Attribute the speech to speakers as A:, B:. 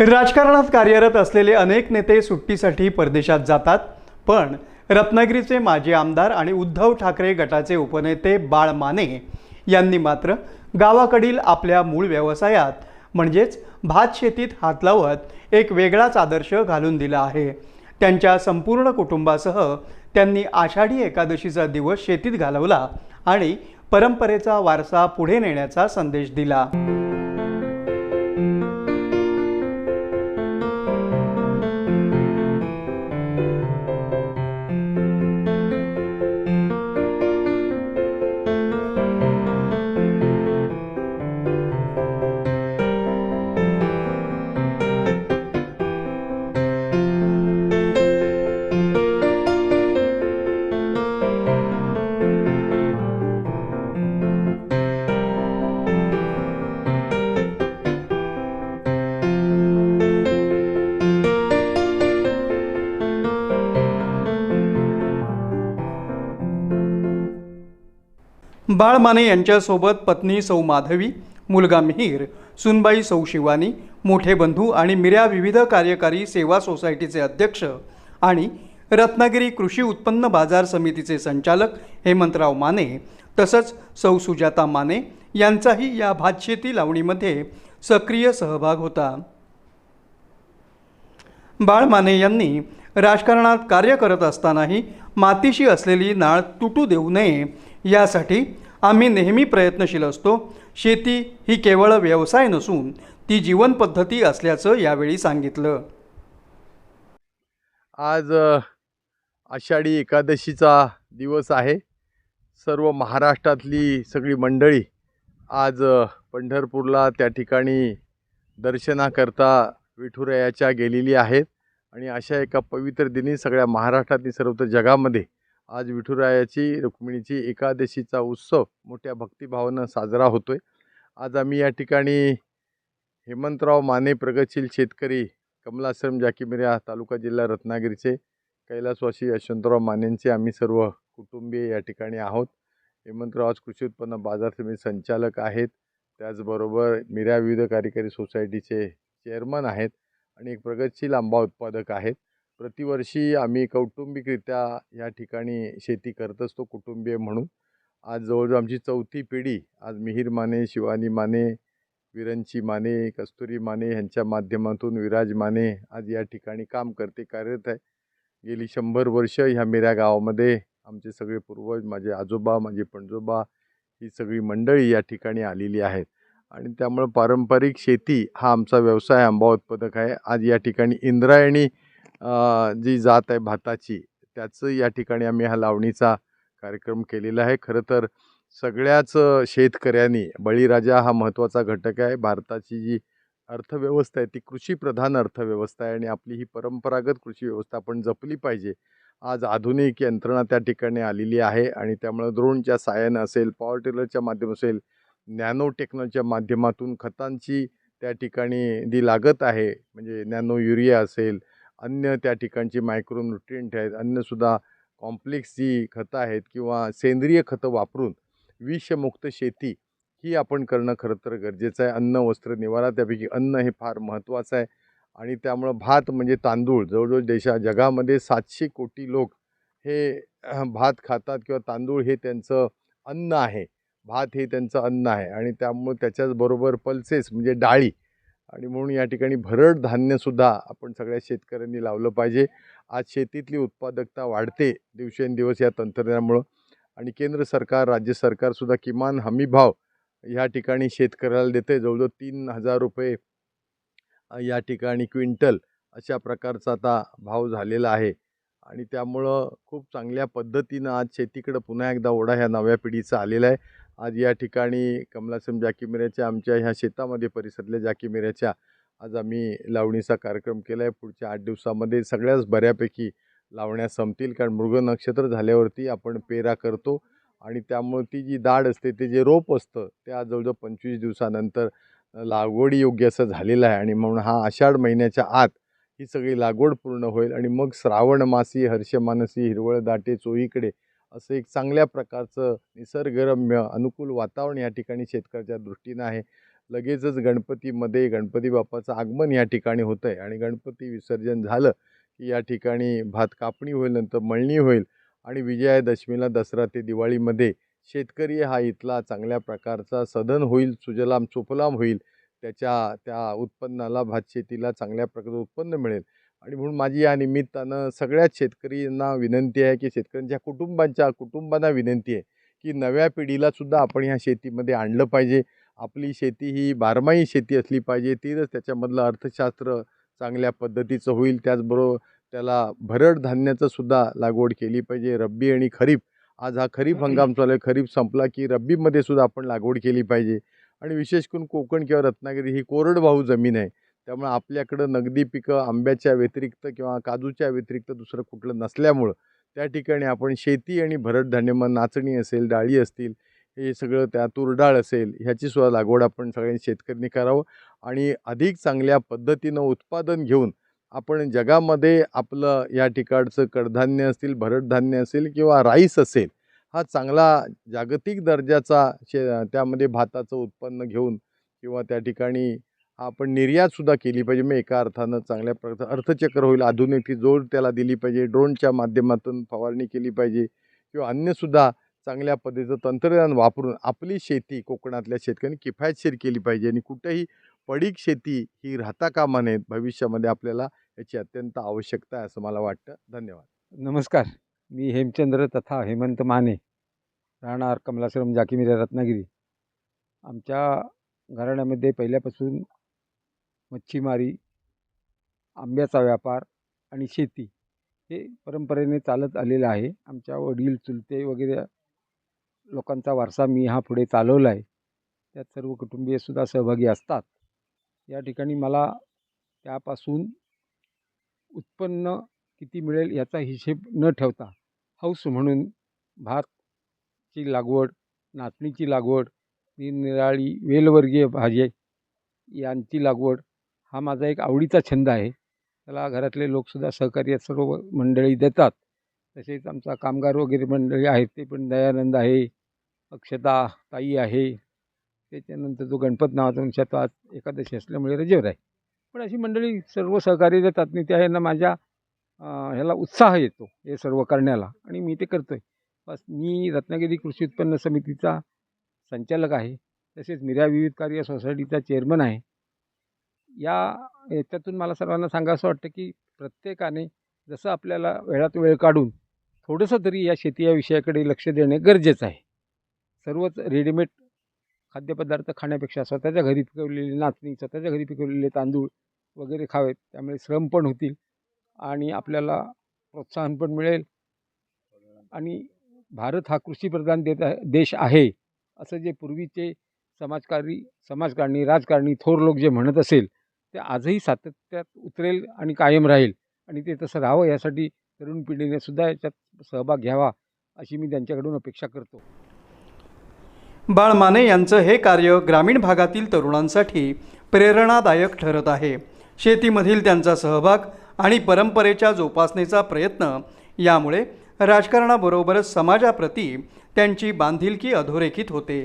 A: राजकारणात कार्यरत असलेले अनेक नेते सुट्टीसाठी परदेशात जातात पण रत्नागिरीचे माजी आमदार आणि उद्धव ठाकरे गटाचे उपनेते बाळ माने यांनी मात्र गावाकडील आपल्या मूळ व्यवसायात म्हणजेच भात शेतीत हात लावत एक वेगळाच आदर्श घालून दिला आहे. त्यांच्या संपूर्ण कुटुंबासह त्यांनी आषाढी एकादशीचा दिवस शेतीत घालवला आणि परंपरेचा वारसा पुढे नेण्याचा संदेश दिला. बाळ माने यांच्यासोबत पत्नी सौ माधवी मुलगा मिहीर सुनबाई सौ शिवानी मोठे बंधू आणि मिऱ्या विविध कार्यकारी सेवा सोसायटीचे अध्यक्ष आणि रत्नागिरी कृषी उत्पन्न बाजार समितीचे संचालक हेमंतराव माने तसंच सौ सुजाता माने यांचाही या भातशेती लावणीमध्ये सक्रिय सहभाग होता. बाळ माने यांनी राजकारणात कार्य करत असतानाही मातीशी असलेली नाळ तुटू देऊ नये यासाठी आम्ही नेहमी प्रयत्नशील असतो. शेती ही केवळ व्यवसाय नसून ती जीवनपद्धती असल्याचं यावेळी सांगितलं.
B: आज आषाढी एकादशीचा दिवस आहे. सर्व महाराष्ट्रातली सगळी मंडळी आज पंढरपूरला त्या ठिकाणी दर्शनाकरता विठुरायाच्या गेलेली आहेत. आणि अशा एका पवित्र दिनी सगळ्या महाराष्ट्रातील सर्वत्र जगामध्ये आज विठुरायाची रुक्मिणीची एकादशीचा उत्सव मोठ्या भक्तिभावानं साजरा होतो आहे आज आम्ही या ठिकाणी हेमंतराव माने प्रगतशील शेतकरी कमलाश्रम जाकीमिऱ्या तालुका जिल्हा रत्नागिरीचे कैलासवासी यशवंतराव मानेंचे आम्ही सर्व कुटुंबीय या ठिकाणी आहोत. हेमंतराव आज कृषी उत्पन्न बाजार समिती संचालक आहेत. त्याचबरोबर मिऱ्या विविध कार्यकारी सोसायटीचे चेअरमन आहेत आणि एक प्रगतशील आंबा उत्पादक आहेत. प्रतिवर्षी आम्ही कौटुंबिकरित्या या ठिकाणी शेती करत असतो कुटुंबीय म्हणून. आज जवळजवळ आमची चौथी पिढी आज मिहीर माने शिवानी माने विरंची माने कस्तुरी माने यांच्या माध्यमातून विराज माने आज या ठिकाणी काम करते कार्यरत आहे. गेली शंभर वर्ष ह्या मेऱ्या गावामध्ये आमचे सगळे पूर्वज माझे आजोबा माझे पणजोबा ही सगळी मंडळी या ठिकाणी आलेली आहेत. आणि त्यामुळं पारंपरिक शेती हा आमचा व्यवसाय आंबा उत्पादक आहे. आज या ठिकाणी इंद्रायणी जी जात आहे भाताची त्याचं या ठिकाणी आम्ही हा लावणीचा कार्यक्रम केलेला आहे. खरं तर सगळ्याच शेतकऱ्यांनी बळीराजा हा महत्त्वाचा घटक आहे. भारताची जी अर्थव्यवस्था आहे ती कृषीप्रधान अर्थव्यवस्था आहे आणि आपली ही परंपरागत कृषी व्यवस्था आपण जपली पाहिजे. आज आधुनिक यंत्रणा त्या ठिकाणी आलेली आहे आणि त्यामुळं ड्रोनच्या साहाय्यानं असेल पॉवर टिलरच्या माध्यम असेल नॅनो टेक्नॉलॉजीच्या माध्यमातून खतांची त्या ठिकाणी जी लागत आहे. म्हणजे नॅनो युरिया असेल अन्य त्या ठिकाणची मायक्रोन्युट्रिएंट आहेत अन्यसुद्धा कॉम्प्लेक्स जी खतं आहेत किंवा सेंद्रिय खतं वापरून विषमुक्त शेती ही आपण करणं खरं तर गरजेचं आहे. अन्न वस्त्र निवारा त्यापैकी अन्न हे फार महत्त्वाचं आहे. आणि त्यामुळं भात म्हणजे तांदूळ. जवळजवळ देशा जगामध्ये सातशे कोटी लोक हे भात खातात किंवा तांदूळ हे त्यांचं अन्न आहे. भात हे त्यांचं अन्न आहे. आणि त्यामुळं त्याच्याचबरोबर पल्सेस म्हणजे डाळी आणि म्हणून या ठिकाणी भरड धान्यसुद्धा आपण सगळ्या शेतकऱ्यांनी लावलं पाहिजे. आज शेतीतली उत्पादकता वाढते दिवसेंदिवस या तंत्रज्ञानामुळं आणि केंद्र सरकार राज्य सरकारसुद्धा किमान हमीभाव ह्या ठिकाणी शेतकऱ्याला देते. जवळजवळ तीन हजार रुपये या ठिकाणी क्विंटल अशा प्रकारचा आता भाव झालेला आहे. आणि त्यामुळं खूप चांगल्या पद्धतीनं आज शेतीकडं पुन्हा एकदा ओढा ह्या नव्या पिढीचा आलेला आहे. आज या ठिकाणी कमलासम जाकीमिऱ्याच्या आमच्या ह्या शेतामध्ये परिसरातल्या जाकीमिऱ्याच्या आज आम्ही लावणीचा कार्यक्रम केला आहे पुढच्या आठ दिवसामध्ये सगळ्याच बऱ्यापैकी लावण्या संपतील. कारण मृग नक्षत्र झाल्यावरती आपण पेरा करतो आणि त्यामुळे ती जी दाढ असते ते जे रोप असतं ते आज जवळजवळ पंचवीस दिवसानंतर लागवडी योग्य असं झालेलं आहे. आणि म्हणून हा आषाढ महिन्याच्या आत ही सगळी लागवड पूर्ण होईल. आणि मग श्रावण मासी हर्षमानसी हिरवळ दाटे चोईकडे असं एक चांगल्या प्रकारचं निसर्गरम्य अनुकूल वातावरण या ठिकाणी शेतकऱ्याच्या दृष्टीनं आहे. लगेचच गणपतीमध्ये गणपती बाप्पाचं आगमन या ठिकाणी होतं आहे आणि गणपती विसर्जन झालं की या ठिकाणी भात कापणी होईल नंतर मळणी होईल आणि विजयादशमीला दसरा ते दिवाळीमध्ये शेतकरी हा इथला चांगल्या प्रकारचा सदन होईल सुजलाम चोपलाम होईल. त्याच्या त्या उत्पन्नाला भातशेतीला चांगल्या प्रकारचं उत्पन्न मिळेल. आणि म्हणून माझी या निमित्तानं सगळ्याच शेतकऱ्यांना विनंती आहे की शेतकऱ्यांच्या कुटुंबांच्या कुटुंबांना विनंती आहे की नव्या पिढीला सुद्धा आपण ह्या शेतीमध्ये आणलं पाहिजे. आपली शेती ही बारमाही शेती असली पाहिजे तीच त्याच्यामधलं अर्थशास्त्र चांगल्या पद्धतीचं होईल. त्याचबरोबर त्याला भरड धान्याचं सुद्धा लागवड केली पाहिजे रब्बी आणि खरीप. आज हा खरीप हंगाम चालू आहे खरीप संपला की रब्बीमध्ये सुद्धा आपण लागवड केली पाहिजे. आणि विशेष करून कोकण किंवा रत्नागिरी ही कोरडवाहू जमीन आहे. त्यामुळे आपल्याकडं नगदी पिकं आंब्याच्या व्यतिरिक्त किंवा काजूच्या व्यतिरिक्त दुसरं कुठलं नसल्यामुळं त्या ठिकाणी आपण शेती आणि भरड धान्य मग नाचणी असेल डाळी असतील हे सगळं त्या तूरडाळ असेल ह्याची सुद्धा लागवड आपण सगळ्यांनी शेतकऱ्यांनी करावं आणि अधिक चांगल्या पद्धतीनं उत्पादन घेऊन आपण जगामध्ये आपलं या ठिकाणचं कडधान्य असतील भरड धान्य असेल किंवा राईस असेल हा चांगला जागतिक दर्जाचा शे त्यामध्ये भाताचं उत्पन्न घेऊन किंवा त्या ठिकाणी आपण निर्यातसुद्धा केली पाहिजे. मग एका अर्थानं चांगल्या प्रकारचं अर्थचक्र होईल आधुनिक जोड त्याला दिली पाहिजे ड्रोनच्या माध्यमातून फवारणी केली पाहिजे किंवा अन्यसुद्धा चांगल्या पद्धतीचं तंत्रज्ञान वापरून आपली शेती कोकणातल्या शेतकऱ्यांनी किफायतशीर केली पाहिजे आणि कुठेही पडीक शेती ही राहता कामा नयेत भविष्यामध्ये आपल्याला याची अत्यंत आवश्यकता आहे असं मला वाटतं. धन्यवाद.
C: नमस्कार. मी हेमचंद्र तथा हेमंत माने राहणार कमलाश्रम जाकीमिरा रत्नागिरी. आमच्या घराण्यामध्ये पहिल्यापासून मच्छीमारी आंब्याचा व्यापार आणि शेती हे परंपरेने चालत आलेलं आहे. आमच्या वडील चुलते वगैरे लोकांचा वारसा मी हा पुढे चालवला आहे. त्यात सर्व कुटुंबीयसुद्धा सहभागी असतात. या ठिकाणी मला त्यापासून उत्पन्न किती मिळेल याचा हिशेब न ठेवता हौस म्हणून भातची लागवड नाचणीची लागवड निरनिराळी वेलवर्गीय भाजी यांची लागवड हा माझा एक आवडीचा छंद आहे. त्याला घरातले लोकसुद्धा सहकार्य सर्व मंडळी देतात. तसेच आमचा कामगार वगैरे मंडळी आहेत ते पण दयानंद आहे अक्षता ताई आहे. त्याच्यानंतर जो गणपत नावाचा म्हणजे वंश आज एकादशी असल्यामुळे रजेवर आहे. पण अशी मंडळी सर्व सहकार्य देतात आणि त्या ह्यांना माझ्या ह्याला उत्साह येतो हे सर्व करण्याला. आणि मी ते करतो आहे बस मी रत्नागिरी कृषी उत्पन्न समितीचा संचालक आहे. तसेच मिऱ्या विविध कार्य सोसायटीचा चेअरमन आहे. या याच्यातून मला सर्वांना सांगावं वाटतं की प्रत्येकाने जसं आपल्याला वेळात वेळ काढून थोडंसं तरी या शेती या विषयाकडे लक्ष देणे गरजेचं आहे. सर्वच रेडीमेड खाद्यपदार्थ खाण्यापेक्षा स्वतःच्या घरी पिकवलेली नाचणी स्वतःच्या घरी पिकवलेले तांदूळ वगैरे खावेत त्यामुळे श्रम पण होतील आणि आपल्याला प्रोत्साहन पण मिळेल. आणि भारत हा कृषीप्रधान देत देश आहे असं जे पूर्वीचे समाजकारी समाजकारणी राजकारणी थोर लोक जे म्हणत असेल ते आजही सातत्यात उतरेल आणि कायम राहील. आणि ते तसं राहावं यासाठी तरुण पिढीने सुद्धा याच्यात सहभाग घ्यावा अशी मी त्यांच्याकडून अपेक्षा करतो.
A: बाळ माने यांचं हे कार्य ग्रामीण भागातील तरुणांसाठी प्रेरणादायक ठरत आहे. शेतीमधील त्यांचा सहभाग आणि परंपरेच्या जोपासनेचा प्रयत्न यामुळे राजकारणाबरोबरच समाजाप्रती त्यांची बांधिलकी अधोरेखित होते.